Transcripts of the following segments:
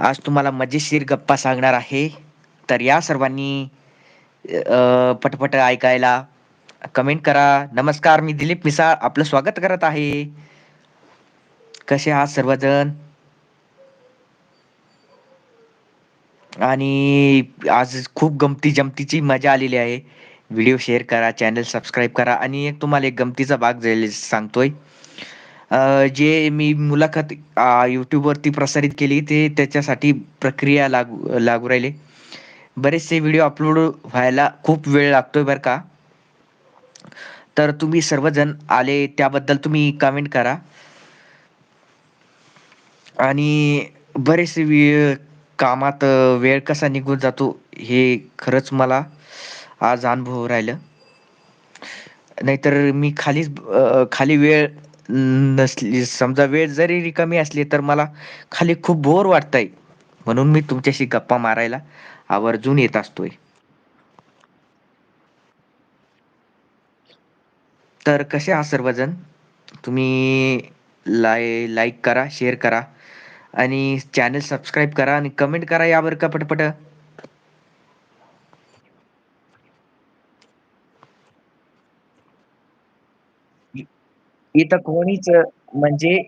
आज तुम्हाला मजेशीर गप्पा सांगणार आहे. तर या सर्वांनी पटपट ऐकायला कमेंट करा. नमस्कार, मी दिलीप मिसाळ आपलं स्वागत करत आहे. कसे आहात सर्वजण? आणि आज खूप गमती-जमतीची मजा आलेली आहे. व्हिडिओ शेअर करा, चॅनल सबस्क्राईब करा आणि एक तुम्हाला एक गमतीचा भाग जाईल सांगतोय. जे मी मुलाखत यूट्यूबवरती प्रसारित केली ते त्याच्यासाठी प्रक्रिया लागू लागू राहिले बरेचसे व्हिडिओ अपलोड व्हायला खूप वेळ लागतोय बरं का. तर तुम्ही सर्वजण आले त्याबद्दल तुम्ही कमेंट करा. आणि बरेचसे वे कामात वेळ कसा निघून जातो हे खरंच मला आज अनुभव राहिलं. नाहीतर मी खालीच खाली वेळ नसली समजा वेळ जरी रिकामी असली तर मला खाली खूप बोर वाटतंय. म्हणून मी तुमच्याशी गप्पा मारायला आवर्जून येत असतोय. तर कसे आहात सर्वजण? तुम्ही लाय लाईक करा, शेअर करा आणि चॅनल सबस्क्राईब करा आणि कमेंट करा यावर का पटपट. इथं कोणीच म्हणजे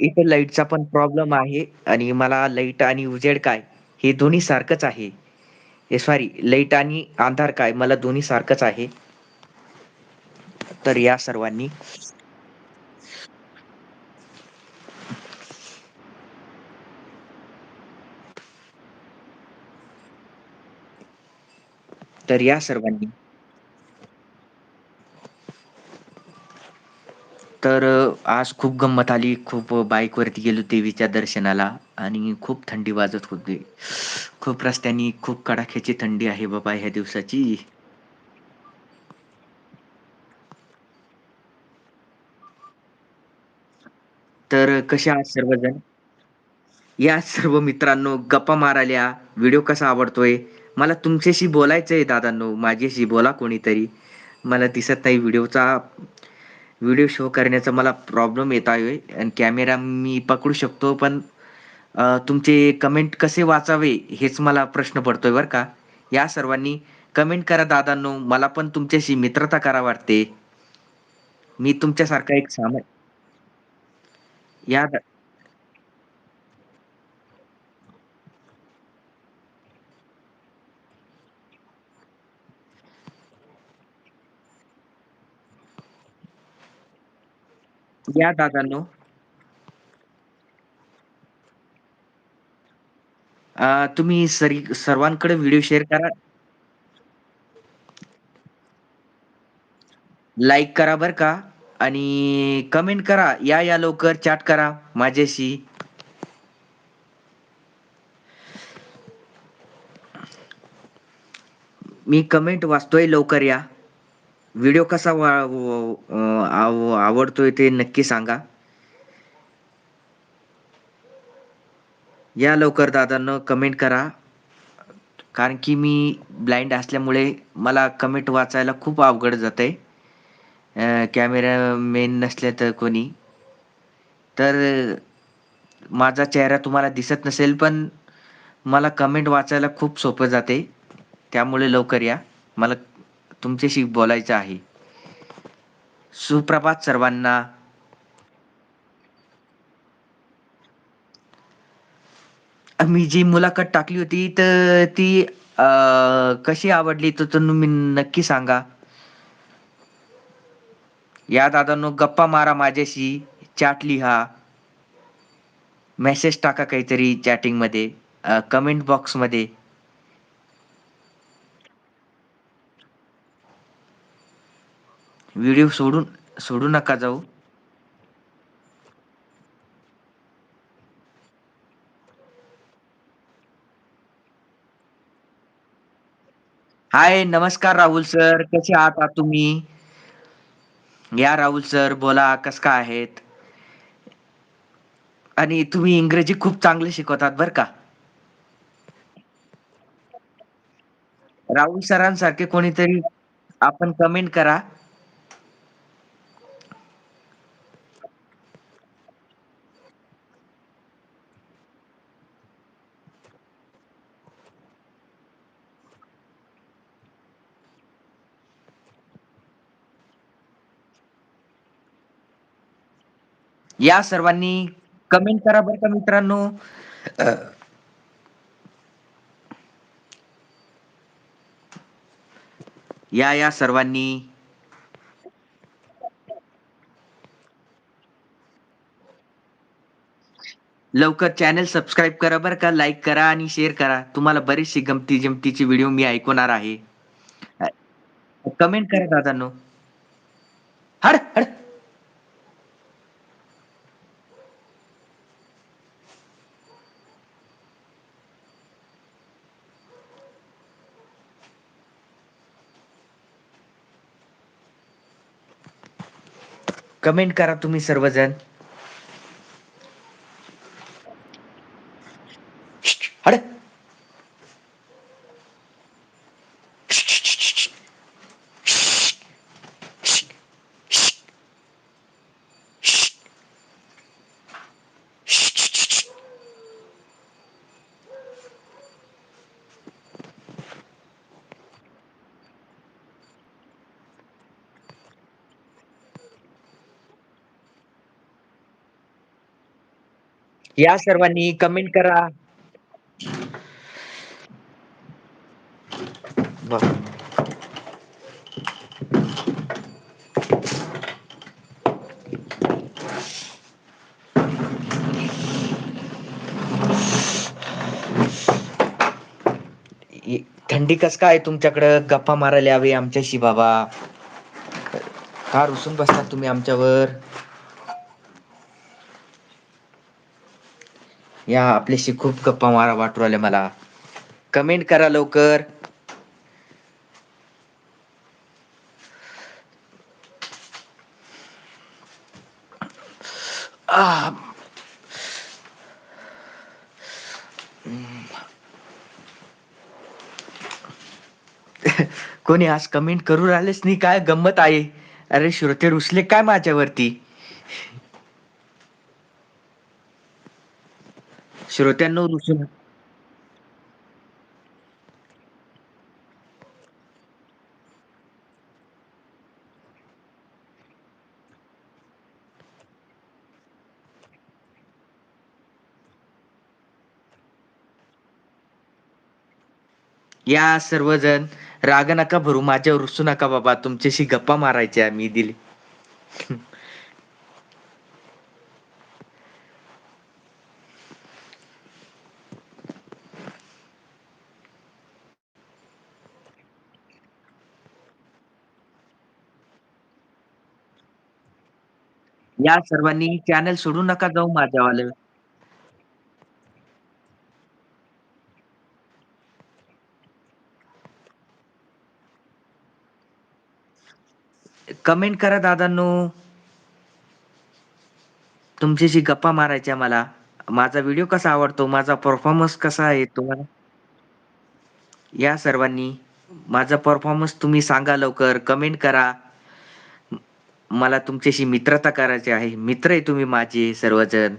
इथे लाईटचा पण प्रॉब्लेम आहे आणि मला लाइट आणि उजेड काय हे दोन्ही सारखंच आहे. हे सॉरी लाइट आणि अंधार काय मला दोन्ही सारखंच आहे. तर या सर्वांनी तर या सर्वांनी तर आज खूप गंमत आली. खूप बाईकवरती गेलो देवीच्या दर्शनाला आणि खूप थंडी वाजत होती. खूप रस्त्यानी खूप कडाक्याची थंडी आहे बाबा ह्या दिवसाची. तर कसे आहात सर्वजण? या सर्व मित्रांनो गप्पा मारायला व्हिडिओ कसा आवडतोय? मला तुमच्याशी बोलायचंय दादांनो, माझ्याशी बोला कोणीतरी. मला दिसत नाही व्हिडिओचा व्हिडिओ शो करण्याचा मला प्रॉब्लेम येत आहे आणि कॅमेरा मी पकडू शकतो पण तुमचे कमेंट कसे वाचावे हेच मला प्रश्न पडतोय बरं का. या सर्वांनी कमेंट करा दादांनो, मला पण तुमच्याशी मित्रता करा वाटते. मी तुमच्यासारखा एक सामान या या दादांनो. अ, तुम्ही सरी सर्वांकडे व्हिडिओ शेअर करा. लाईक करा बरं का आणि कमेंट करा. या, या लवकर चॅट करा माझ्याशी. मी कमेंट वाचतोय लवकर या. व्हिडिओ कसा वा आवडतोय ते नक्की सांगा. या लवकर दादांना कमेंट करा. कारण की मी ब्लाइंड असल्यामुळे मला कमेंट वाचायला खूप अवघड जाते कॅमेरा मेन नसले तर कोणी. तर माझा चेहरा तुम्हाला दिसत नसेल, पण मला कमेंट वाचायला खूप सोपं जाते. त्यामुळे लवकर या. मला तुमच्याशी बोलायचं आहे. सुप्रभात सर्वांना. मी जी मुलाखत टाकली होती तर ती अ, कशी आवडली तर तुम्ही नक्की सांगा. या दादांनो गप्पा मारा माझ्याशी, चॅट लिहा. मेसेज टाका काहीतरी चॅटिंगमध्ये कमेंट बॉक्समध्ये व्हिडिओ सोडून सोडू नका जाऊ. हाय, नमस्कार राहुल सर. कसे आहात तुम्ही? या राहुल सर बोला कसं काय आहेत? आणि तुम्ही इंग्रजी खूप चांगले शिकवतात बर का. राहुल सरांसारखे कोणीतरी आपण कमेंट करा. या सर्वांनी कमेंट करा बरं का मित्रांनो. या, या सर्वांनी. लवकर चॅनल सबस्क्राईब करा बरं का, लाईक करा आणि शेअर करा. तुम्हाला बरीचशी गमती-जमतीची व्हिडिओ मी ऐकवणार आहे. कमेंट करा दादांनो. हड हड कमेंट करा तुम्ही सर्वजण. अरे या सर्वांनी कमेंट करा. थंडी कसं काय तुमच्याकडं? गप्पा मारायला यावे आमच्याशी बाबा. का रुसून बसलात तुम्ही आमच्यावर? या आपल्याशी खूप गप्पा मारा वाटू आल्या मला. कमेंट करा लवकर. आह! कोणी आज कमेंट करू राहिलेच नाही काय गंमत आहे? अरे श्रोते रुसले काय माझ्यावरती? श्रोत्यांनो रुसू नका. या सर्वजण राग नका भरू माझ्यावर रुसू नका बाबा तुमच्याशी गप्पा मारायच्या मी दिली. या सर्वांनी चॅनल सोडू नका जाऊ माझ्यावालं. कमेंट करा दादांनो. तुमच्याशी गप्पा मारायच्या मला. माझा व्हिडिओ कसा आवडतो? माझा परफॉर्मन्स कसा आहे तुम्हाला? या सर्वांनी. माझा परफॉर्मन्स तुम्ही सांगा लवकर. कमेंट करा. मला तुमच्याशी मित्रता करायची आहे. मित्र आहे तुम्ही माझे सर्वजण.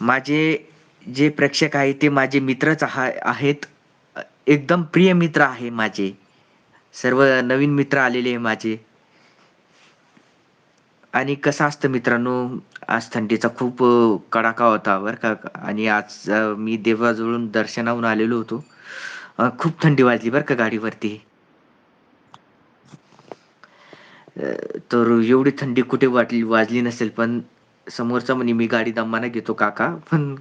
माझे जे प्रेक्षक आहे ते माझे मित्रच आहेत. एकदम प्रिय मित्र आहे माझे. सर्व नवीन मित्र आलेले आहे माझे. आणि कसं असतं मित्रांनो, आज थंडीचा खूप कडाका होता बरं का आणि आज मी देवाजवळून दर्शनाहून आलेलो होतो. खूप थंडी वाजली बरं का गाडीवरती. अ, तर एवढी थंडी कुठे वाटली वाजली नसेल, पण समोरचा म्हणे, "मी गाडी दमानं घेतो काका." पण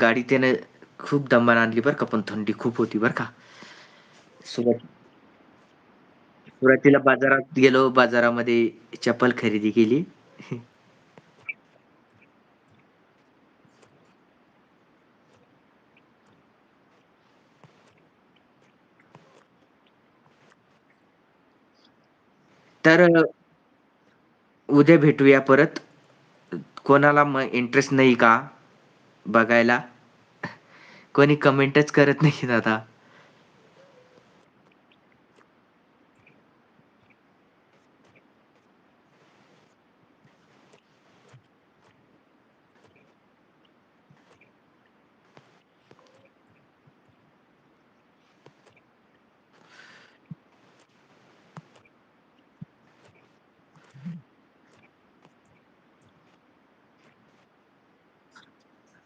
गाडी त्याने खूप दमानं आणली बरं का, पण थंडी खूप होती बरं का. सुरुवात सुरुवातीला बाजारात गेलो. बाजारामध्ये चप्पल खरेदी केली. तर अ, उद्या भेटूया परत. कोणाला मग इंटरेस्ट नाही का बघायला? कोणी कमेंटच करत नाही दादा.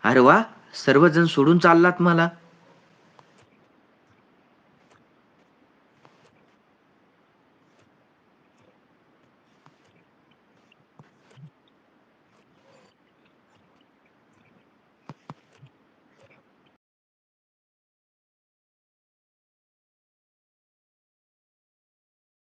अरे वा सर्वजण सोडून चाललात मला.